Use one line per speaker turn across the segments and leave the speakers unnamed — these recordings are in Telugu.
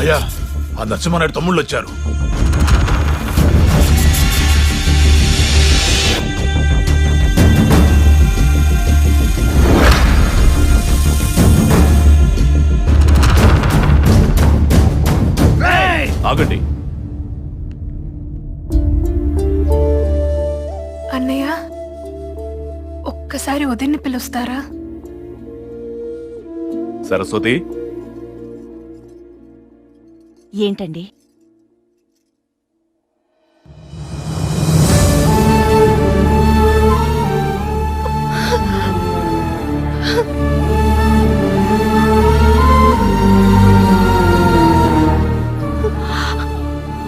అయ్యా ఆ నరసింహనాయుడు తమ్ముళ్ళు వచ్చారు. ఆగండి.
అన్నయ్య ఒక్కసారి వదిన్ని పిలుస్తారా?
సరస్వతి.
ఏంటండి?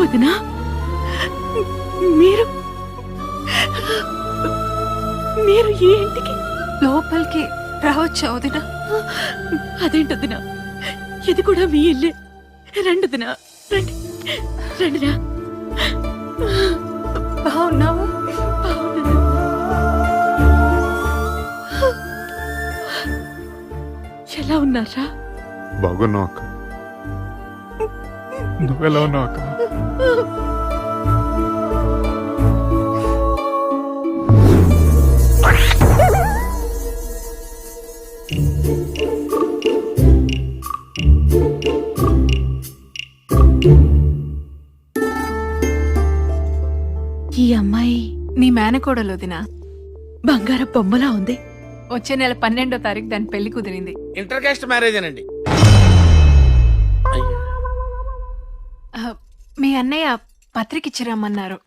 వదినా మీరు మీరు ఈ ఇంటికి?
లోపలికి రావచ్చా వదిన?
అదేంటదినా ఇది కూడా మీ ఇల్లే. రండి రండి రండినా
బాగున్నావు?
ఎలా ఉన్నారా?
బాగున్నావు అక్క. నువ్వెలా ఉన్నావు అక్క?
నీ మేనకోడలు వదిన
బంగారం బొమ్మలా ఉంది.
వచ్చే నెల పన్నెండో తారీఖు దాని పెళ్ళి కుదిరింది.
ఇంటర్ కాస్ట్ మ్యారేజ్ అనండి.
ఆ, మీ అన్నయ్య పత్రిక ఇచ్చిరమ్మన్నారు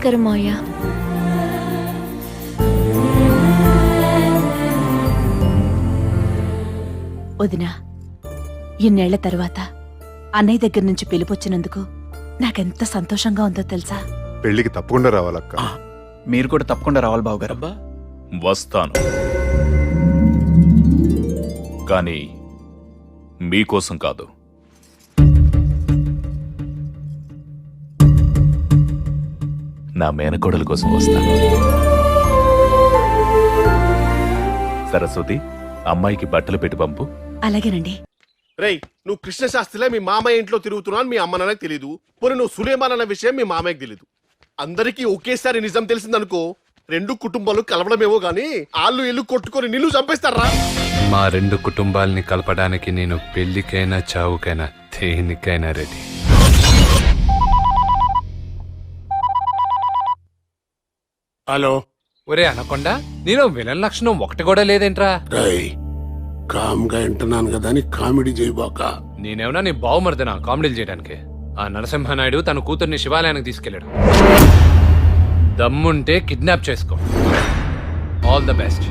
నమస్కారం మావయ్య. వదినా ఇన్నేళ్ళ తర్వాత అన్నయ్య దగ్గర నుంచి పిలుపొచ్చినందుకు నాకెంత సంతోషంగా ఉందో తెలుసా?
పెళ్ళికి తప్పకుండా రావాలక్క.
మీరు కూడా తప్పకుండా రావాలి బావగారు.
అబ్బా.
వస్తాను. కానీ మీకోసం కాదు. నా మేనకోడల కోసం వస్తాను. సరస్వతి అమ్మాయికి బట్టలు పెట్టి పంపు.
అలాగేనండి.
రేయ్ నువ్వు కృష్ణ శాస్త్రిలే మీ మామయ్య ఇంట్లో తిరుగుతున్నావు అని మీ అమ్మ నాన్నకి తెలియదు పోనీ నువ్వు సులేమాన్ అన్న విషయం మీ మామయ్యకి తెలియదు అందరికీ ఒకేసారి నిజం తెలిసిందనుకో రెండు కుటుంబాలు కలవడమేమో గాని ఆళ్ళు ఇల్లు కొట్టుకొని నిన్ను చంపేస్తారా?
మా రెండు కుటుంబాల్ని కలపడానికి నేను పెళ్ళికైనా చావుకైనా దేనికైనా రెడీ.
హలో.
ఒరే అనకొండ నేను విలన్ లక్షణం ఒకటి కూడా లేదేంట్రా?
రై కామ్గా వింటున్నాను కదా అని కామెడీ చేయబాక
నేనేమన్నా నీ బావుమరిదినా కామెడీలు చేయడానికి? ఆ నరసింహనాయుడు తన కూతుర్ని శివాలయానికి తీసుకెళ్ళాడు. దమ్ముంటే కిడ్నాప్ చేసుకో. ఆల్ ద బెస్ట్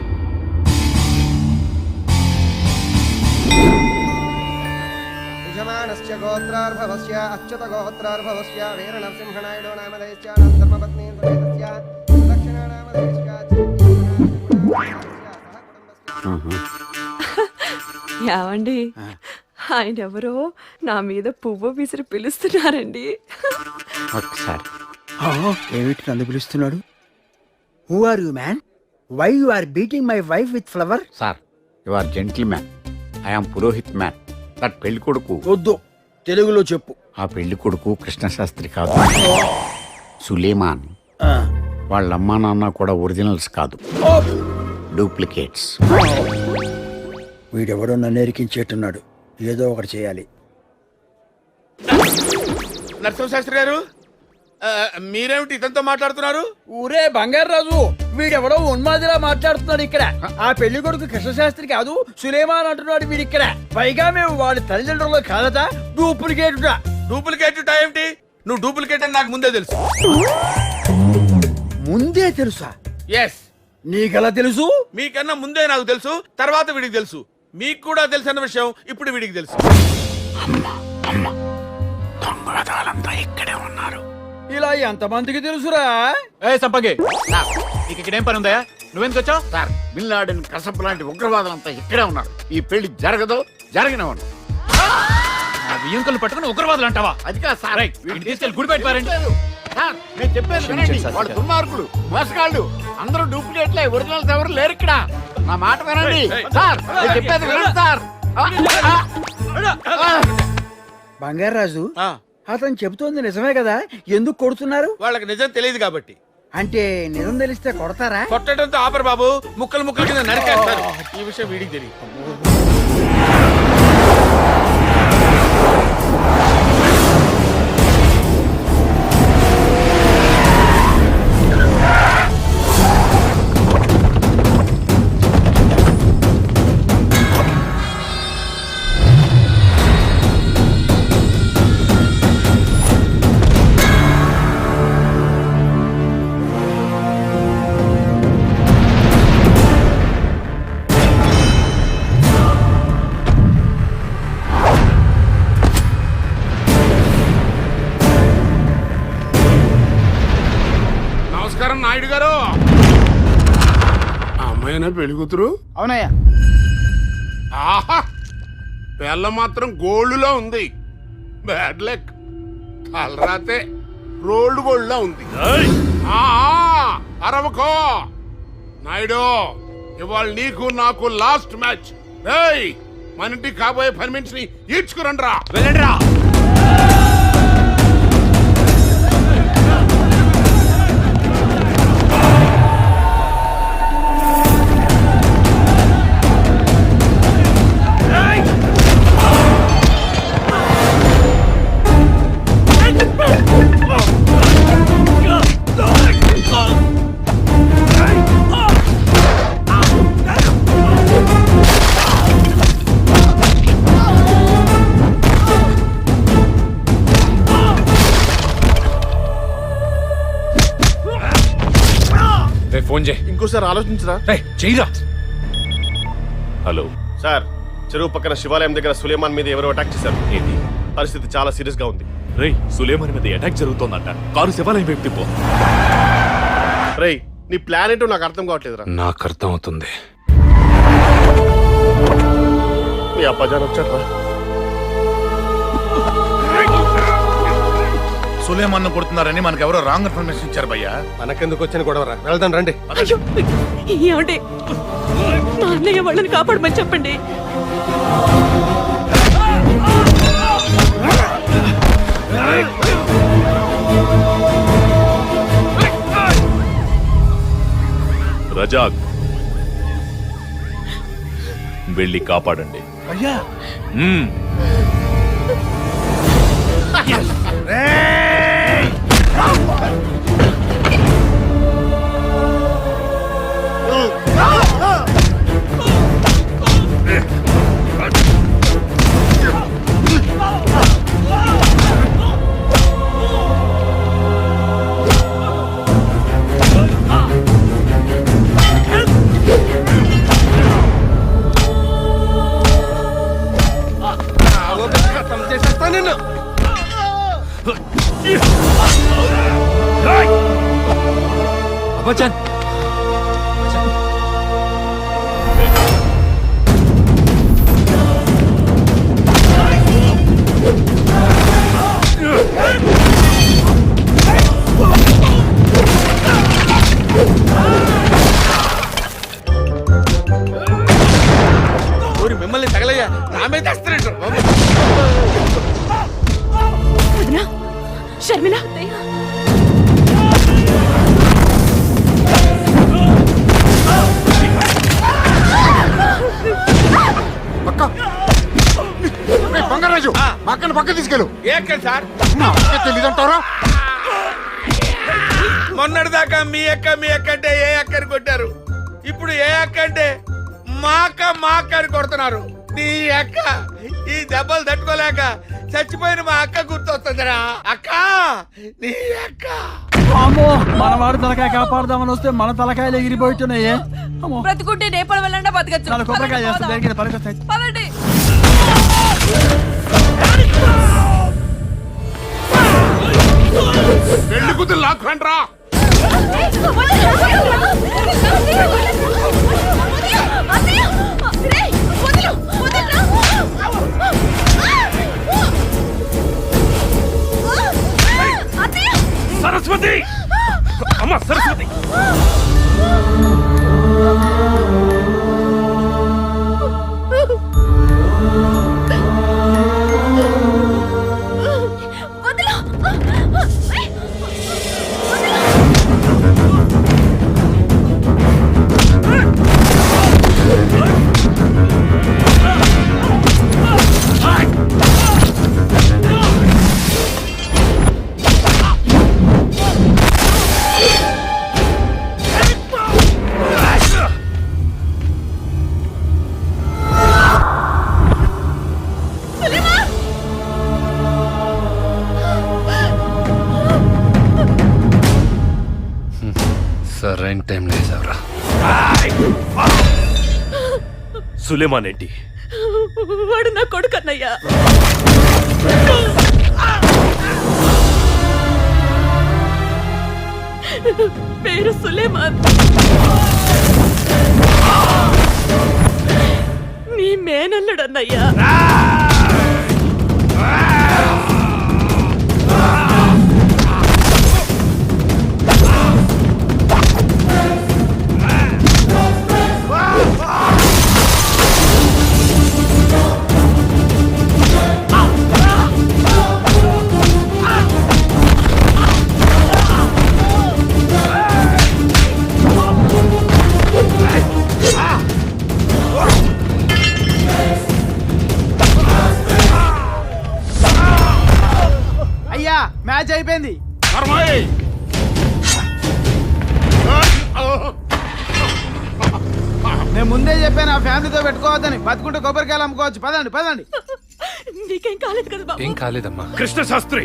యజమానస్య గోత్రార్భవస్య అచ్యుత గోత్రార్భవస్య వీర నరసింహనాయుడు నామధేశ్చ ధర్మపత్ని
ఏమండి ఆయన ఎవరో నా మీద పువ్వు విసిరి పిలుస్తున్నారండి.
ఒకసారి ఏమిటి నన్ను పిలుస్తున్నాడు? Who are you man why you are beating my wife with flower
sir you are gentleman I am purohit man that పెళ్ళి కొడుకు.
వద్దు. తెలుగులో చెప్పు.
ఆ పెళ్ళి కొడుకు కృష్ణశాస్త్రి కాదు. సులేమాన్. వాళ్ళ అమ్మా నాన్న కూడా ఒరిజినల్స్ కాదు. డూప్లికేట్స్
వీడెవడో నన్ను ఎరికించేట్టున్నాడు. ఏదో ఒకటి చేయాలి.
నరసింహ శాస్త్రి గారు ఆ, మీరేమిటి ఇతనితో మాట్లాడుతున్నారు?
ఊరే బంగారు రాజు వీడెవడో ఉన్మాదిలా మాట్లాడుతున్నాడు ఇక్కడ. ఆ పెళ్ళి కొడుకు కృష్ణశాస్త్రి కాదు సులేమాన్ అంటున్నాడు వీడు ఇక్కడ. పైగా మేము వాడి తల్లిదండ్రులు కాదట డూప్లికేట్
డూప్లికేట్ ఏమిటి నువ్వు డూప్లికేట్ అని నాకు ముందే తెలుసు.
ముందే తెలుసా?
ఎస్
నీకెలా తెలుసు
మీకన్నా ముందే నాకు తెలుసు తర్వాత వీడికి తెలుసు మీకు కూడా తెలుసన్న విషయం ఇప్పుడు వీడికి తెలుసు
ఇక్కడే ఉన్నారు
ఇలా ఎంతమందికి తెలుసురా
ఏ సంపంగి నీకు ఇక్కడ ఏం పని ఉందా నువ్వెందుకు వచ్చావు
సార్ బిన్ లాడెన్ కసప్ లాంటి ఉగ్రవాదులంతా ఇక్కడే ఉన్నారు ఈ పెళ్ళి జరగదు జరగనివ్వను
బియ్యంకులు పట్టుకుని ఉగ్రవాదులు అంటావా
అది కాదు సార్
తీసుకెళ్ళి గుడి పారండి.
సార్ నేను చెప్పేది వినండి. వాడు దుర్మార్గుడు మోసగాళ్ళు. అందరూ డూప్లికేట్లే ఒరిజినల్స్ ఎవరు లేరు ఇక్కడ. నా మాట వినండి. సార్ నేను చెప్పేది వినండి సార్.
బంగారాజు అతను చెబుతోంది నిజమే కదా? ఎందుకు కొడుతున్నారు?
వాళ్ళకి నిజం తెలియదు కాబట్టి.
అంటే నిజం తెలిస్తే కొడతారా?
కొట్టడంతో ఆపరు బాబు. ముక్కలు ముక్కలు కింద నరికేస్తారు. ఈ విషయం వీడికి తెలియదు. నాయుడు గారు. అమ్మాయినా పెళ్ళి కూతురు?
అవునయ్యా.
ఆహా! పిల్ల మాత్రం గోల్డ్లో ఉంది. Bad luck. తలరాతే రోల్డ్ గోల్డ్ లా ఉంది ఆ, ఆ, అరవకో. నాయుడు ఇవాళ నీకు నాకు లాస్ట్ మ్యాచ్. ఏయ్! మన ఇంటికి కాబోయే పర్మిట్స్ని ఈడ్చుకురండి రా
వెళ్ళండి రా
ఫోన్ చేయి.
ఇంకోసారి ఆలోచించరా.
రేయ్, చెయ్యిరా.
హలో.
సార్ చెరువు పక్కన శివాలయం దగ్గర సులేమాన్ మీద ఎవరో అటాక్ చేశారు.
ఏంటి
పరిస్థితి చాలా సీరియస్గా ఉంది.
రేయ్ సులేమాన్ మీద అటాక్ జరుగుతోందంట. కారు శివాలయం వైపు తిప్పో.
రేయ్ నీ ప్లాన్ ఏంటో నాకు అర్థం కావట్లేదురా.
నాకు అర్థం అవుతుంది.
మీ అబ్బాజాన్ వచ్చాడ్రా.
సులేమాన్ కొడుతున్నారని మనకు ఎవరో రాంగ్ ఇన్ఫర్మేషన్ ఇచ్చారు భయ్యా.
మనకెందుకు వచ్చిన గొడవరా వెళ్దాం రండి.
అయ్యో ఏమండి? మా అన్నయ్య వాళ్ళని కాపాడమని చెప్పండి.
రజాక్ వెళ్ళి కాపాడండి.
భయ్యా.
మ్మ్.
చేసేస్తా
じ。
ఏక్కడ సార్?
మా అక్క తెలీదంటారా?
మొన్నటి దాకా మీ అక్క మీ అక్క అంటే ఏ అక్కని కొట్టారు? ఇప్పుడు ఏ అక్క అంటే మా అక్క మా అక్క అని కొడుతున్నారు. నీ అక్క ఈ దెబ్బలు తట్టుకోలేక చచ్చిపోయిన మా అక్క గుర్తొస్తుందిరా. అక్క నీ అక్క.
అమ్మో మన వాడు తలకాయ కాపాడదామని వస్తే మన తలకాయలు ఎగిరిపోతున్నాయే అమ్మో.
బ్రతుకుంటే నేపాల్ వెళ్ళండా బతకచ్చు.
కొబ్బరికాయ చేస్తే
పదండి.
పెళ్ళి
కూతురు లాక్కోండి రా
సరస్వతి! అమ్మ సరస్వతి!
సరైన టైం లేదవరా
సులేమాన్ ఏంటి?
వాడు నా కొడుకు అన్నయ్యా. పేరు సులేమాన్. నీ మేనల్లుడు
మ్యాచ్ అయిపోయింది! నేను ముందే చెప్పాను ఆ ఫ్యామిలీతో పెట్టుకోవద్దని. బతుకుంటే కొబ్బరికాయలు అమ్ముకోవచ్చు. పదండి పదండి.
నీకేం కాలేదు కదా బాబు?
ఏం కాలేదమ్మా?
కృష్ణ శాస్త్రి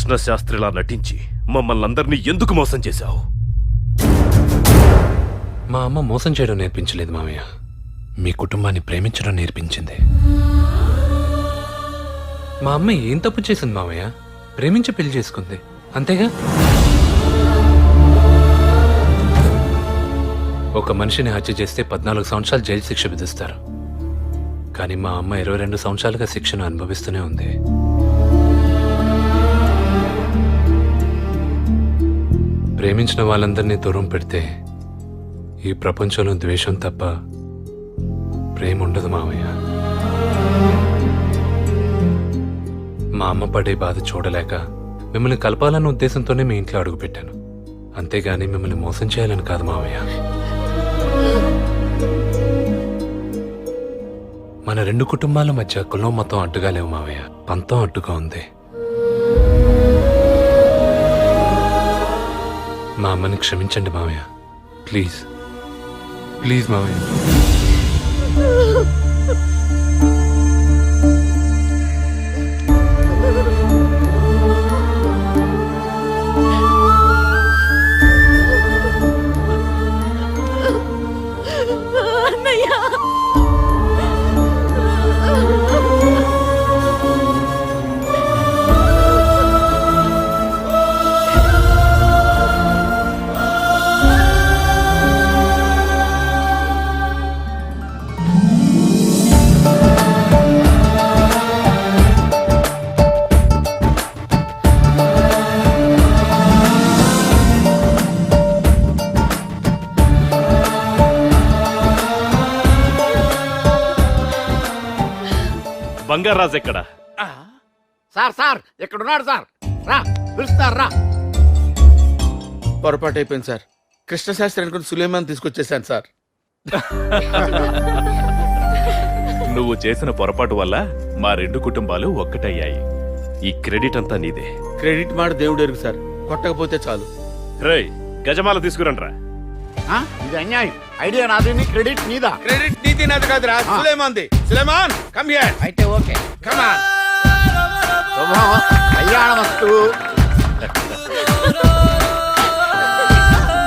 కృష్ణ శాస్త్రిలా నటించి మమ్మల్ని అందరినీ ఎందుకు మోసం చేశావు?
మా అమ్మ మోసం చేయడం నేర్పించలేదు మామయ్య. మీ కుటుంబాన్ని ప్రేమించడం నేర్పించింది. మా అమ్మ ఏం తప్పు చేసింది మామయ్య? ప్రేమించి పెళ్ళి చేసుకుంది. అంతేగా? ఒక మనిషిని హత్య చేస్తే పద్నాలుగు సంవత్సరాలు జైలు శిక్ష విధిస్తారు. కానీ మా అమ్మ ఇరవై రెండు సంవత్సరాలుగా శిక్షను అనుభవిస్తూనే ఉంది. ప్రేమించిన వాళ్ళందరినీ దూరం పెడితే ఈ ప్రపంచంలో ద్వేషం తప్ప ప్రేమ ఉండదు మామయ్య. మా అమ్మ పడే బాధ చూడలేక మిమ్మల్ని కలపాలన్న ఉద్దేశంతోనే మీ ఇంట్లో అడుగుపెట్టాను. అంతేగాని మిమ్మల్ని మోసం చేయాలని కాదు మామయ్య. మన రెండు కుటుంబాల మధ్య కులం మొత్తం అడ్డుగా లేవు మావయ్య పంతం అడ్డుగా ఉంది. మా అమ్మని క్షమించండి మామయ్య ప్లీజ్. ప్లీజ్
మామయ్య
బంగారాజ్ ఎక్కడ?
సార్ సార్ ఇక్కడ ఉన్నాడు సార్. రా పిలుస్తారు రా.
పొరపాటు అయిపోయింది సార్. కృష్ణశాస్త్రి అనుకుని సులేమాన్ తీసుకొచ్చేసాను సార్.
నువ్వు చేసిన పొరపాటు వల్ల మా రెండు కుటుంబాలు ఒక్కటయ్యాయి. ఈ క్రెడిట్ అంతా నీదే.
క్రెడిట్ మాట దేవుడు ఎరుగు సార్. కొట్టకపోతే చాలు.
రేయ్
గజమాల తీసుకురండ్రా.
ఆ? ఇది అన్యాయం. ఐడియా నాది నీ క్రెడిట్ నీదా?
క్రెడిట్ నీతి నాది కాదురా సులేమాన్ది. సులేమాన్ కమ్ హియర్
అయితే ఓకే.
కమ్ ఆన్
శుభం. కళ్యాణమస్తు.